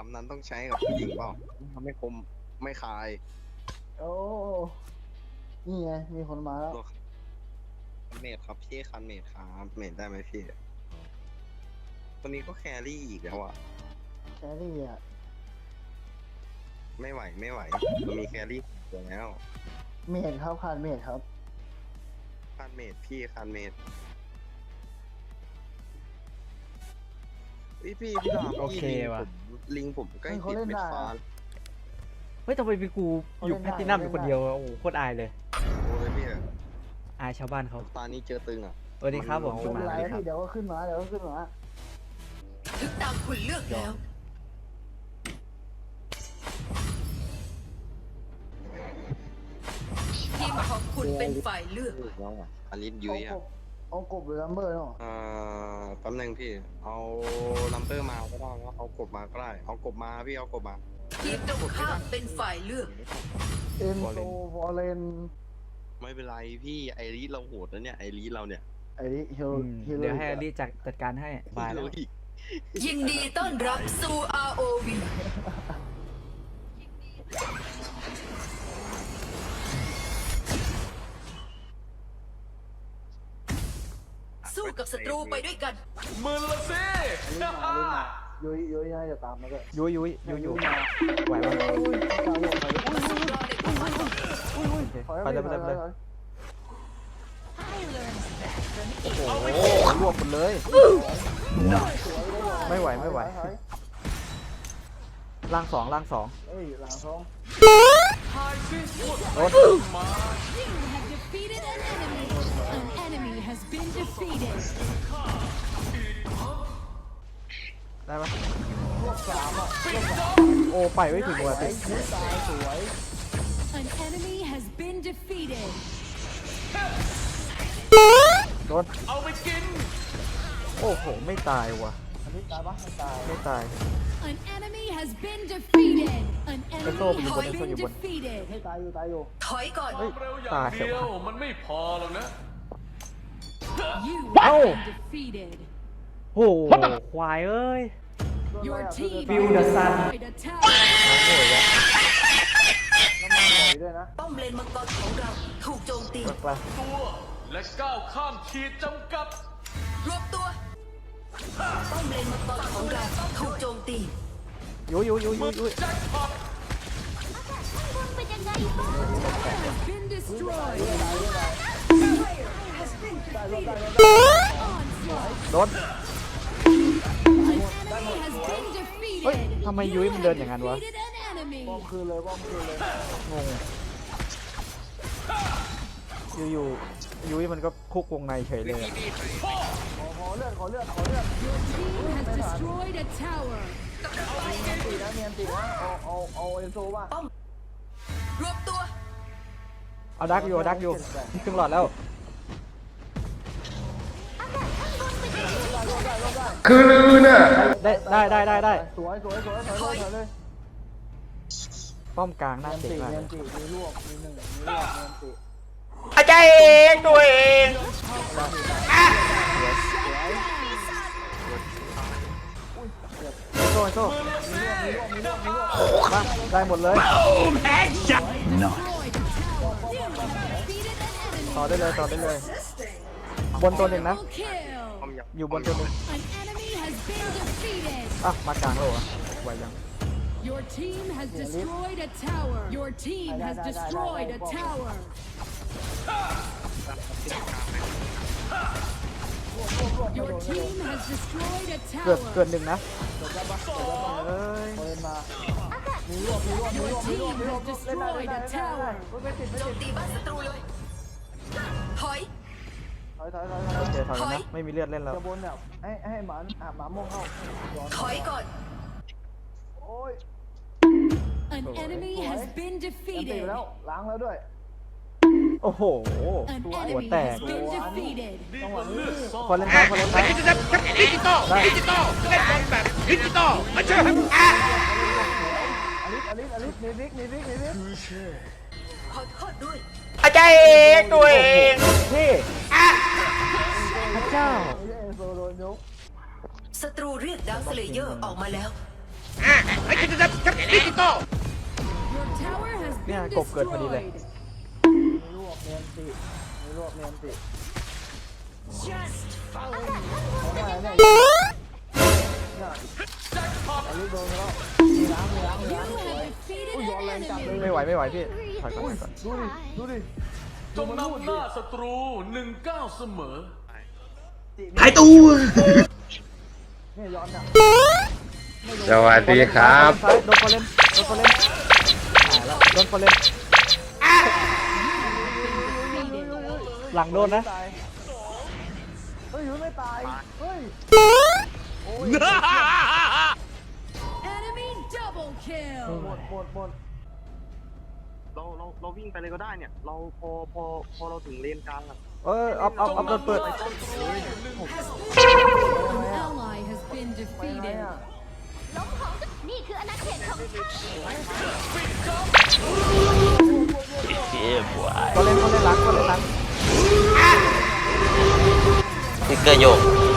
คำนั้นต้องใช้กับผู้หญิงเปล่าทำให้คมไม่คายโอ้นี่ไงมีคนมาแล้วเมดครับพี่คันเมดครับเมดได้ไหมพี่ตัวนี้ก็แครี่อีกแล้วอะแครี่อะไม่ไหวไม่ไหวตัวมีแครี่ตัวแล้ว เมดครับขาดเมดครับคันเมดพี่คันเมด พี่พี่พี่ดาบโอเคพี่ลิงว่ะผมลิงผมใกล้เฮ้ยเขาติดเล่นเม็ดได้ ฟ้าอะเฮ้ยทำไมพี่กูอยู่เขาแพเล่ตนติได้นัมเล่นคนได้เดียวอะโอ้โหโคตรอายเลย โอ้ยพี่อายชาวบ้านเขาตานี้เจอตึงอะ สวัสดีครับผมมันคุณไม่หเป็มานไรสวัสดีครับพี่เดี๋ยวก็ขึ้นมาเดี๋ยวก็ขึ้นมาถึงตามคุณเลือกแล้ว ทีมของคุณเป็นฝ่ายเลือกแล้วอะอลิสยุ้เอายกอะบ เอากบหรือลัมเบอร์เนาะเอ่อแป๊บนึงพี่ เอาลัมเบอร์มาก็ได้นะเอากบมาก็ได้ เอากบมาพี่เอากบมา ทีมตรงข้ามเป็นฝ่ายเลือก เอ็นโซฟอร์เรนไม่เป็นไรพี่ไอรีเราโหดนะเนี่ยไอรีเราเนี่ยไอ้นี่ฮิลอืมฮิลเดี๋ยวให้อลี่จัดจัดการให้บายแล้วอีกยินดีต้อนรับสู่ ROV กับศัตรูไปด้วยกัน มึนละสิยุ้ยยุ้ยน่าจะตามมาด้วยยุ้ยยุ้ยยุ้ยยุ้ยไหวปะอุ้ยตายหมไปเลยไปเลยไปเลยโอ้โหรวบหมดเลย ไม่ไหวไม่ไหวล่างสองล่างสองเอ้ยหลังท้องโด defeated. ได้ปะพวกสามอะโอ้ไปไม่ถึงว่ะติไอ้ยตายสวย An enemy has been defeated. โดนเอาไปกิน โอ้โห ไม่ตายว่ะ อันนี้ตายปะไม่ตายไม่ตาย An enemy has been defeated. An Let's go, enemy you has wanna- been you wanna- defeated. ไม่ตายอยู่ตายอยู่ ถอยก่อน เฮ้ย เร็วอย่าตายงเสียเดียววะมันไม่พอหรอกนะ You Ow. have been defeated. โอ้โหควายเอ้ย Your team Feel the sun. destroyed a tower. โอ้ยแล้วแล้วมาหน่อยด้วยนะป้อมเลนมังกรของเราถูกโจมตีไปตัวและก้าวข้ามขีดจำกัดรวบตัวป้อมเลนมังกรของเราถูกโจมตียุ้ยยุ้ยยุ้ยยุ้ยยุ้ยแจ็คพอต has been destroyed. โดน An enemy has been เฮ้ยทำไมยุ้ยมันเดินอย่างนั้นวะ Defeated an enemy. ป้อมคืนเลยป้อมคืนเลยงงอยู่ๆยุ้ยมันก็คุกวงในเฉยเลยอะขอเลือดขอเลือดขอเลือด team has destroyed a tower. เมียนตีนะเมียนตีนะเอาเอาเอาเอ็นโซป่ะ รวบตัว เอาดักอยู่เอาดักอยู่ครึ่งหลอดแล้วได้ได้ได้ได้ได้สวยสวยสวยถอยเลยถอยเลยป้อมกลางหน้าเมียนเตะตีมากเมียนตีมีลวกมีหนึ่งมีลวกเมียนตีอาจารย์เองตัวเองโซ่โซ่มาได้หมดเลย ต่อได้เลยต่อได้เลย บนตัวหนึ่งนะ Double kill. อยู่บนตัวหนึ่ง An enemy has been defeated. อะมากลางแล้วเหรอไหวยัง Your team has destroyed a tower. Your team has destroyed a tower. Your team has destroyed a เกิด tower. เกิดหนึ่งนะเอ้ยเปิดมามีลวกมีลวกมีลวกมีลวกมีลวก Team has เล่นได้เล่น destroyed ได้ a เล่นได้ tower. ไม่ติดไม่โจติมดตีบ้านศัตรูเลยถอยถ อยถอยถอยถโออยเคถอยกันนะไม่มีเลือดเล่นแล้วจะบนเนี่ยให้ให้หมาอะหมาม่วงเข้าย้อนถอยก่อน โอ้ย An enemy has been เมียนตี defeated. แล้วล้างแล้วด้วย โอ้โห An หัว enemy แตก has been defeated. ดีกว่าเลือดซ่อคนเล่นซ้ายคนเล่นซ้ายได้อลิสอลิสอลิสมีวิกมีวิกมีวิกขอโทษด้วยอาจารย์เองตัวเอง พี่พระ เจ้าไม่ใช่เอ็นโซโดนยกศัตรูเรียกดาวสเลเยอร์ออกมาแล้ว Your tower has เนี่ย been กบเกิดพอดีเลย destroyed. ไม่รวบเนียนติไม่รวบเนียนติ just follow me เอาได้เนี่ยเนี่ยอันนี้โดนแล้วมีล้างมีล้างมี You ล้าง have defeated Ui, gió an lên chậm enemy. ไม่ไหวไม่ไหวพี่ถอยก่อนถอยก่อนดูดิดูดิจงนำหน้าศัตรูหนึ่งก้าวเสมอ หายตัวเนี่ยย้อนอะสวัสดีครับซ้ายโดนฟอลเลนโดนฟอลเลนหายแล้วโดนฟอลเลนหลังโดนนะตายเฮ้ยยูไม่ตายเฮ้ย Enemy double kill. หมดหมดหมด เราเราเราวิ่งไปเลยก็ได้เนี่ย เราพอพอพอเราถึงเลนกลางอะเออออฟออฟออฟโดนเปิด An ally has been ไปไหน defeated. อะล้มของนี่คืออาณาเขตของฉันฟอลเลนฟอลเลนหลังฟอลเลนหลังสติ๊กเกอร์โยก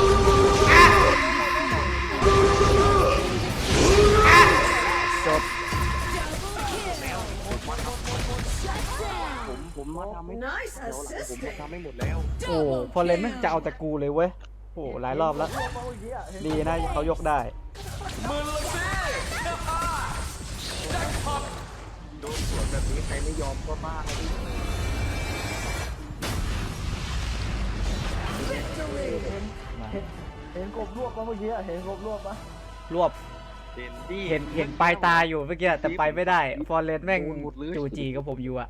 ไม่หมดแล้วโอ้ฟอลเลนแม่งจะเอาแต่กูเลยเว้ยโอ้หลายรอบแล้ว ดีนะเขายกได้มือละสิโดนสวนแบบนี้ใครไม่ยอมก็บ้าครับพี่เห็นกบรวบปะเมื่อกี้อะเห็นกบรวบปะรวบเด่นดิเห็นเห็นปลายตาอยู่เมื่อกี้แต่ไปไม่ได้ ฟอลเลนแม่งจูจีกับผมอยู่อะ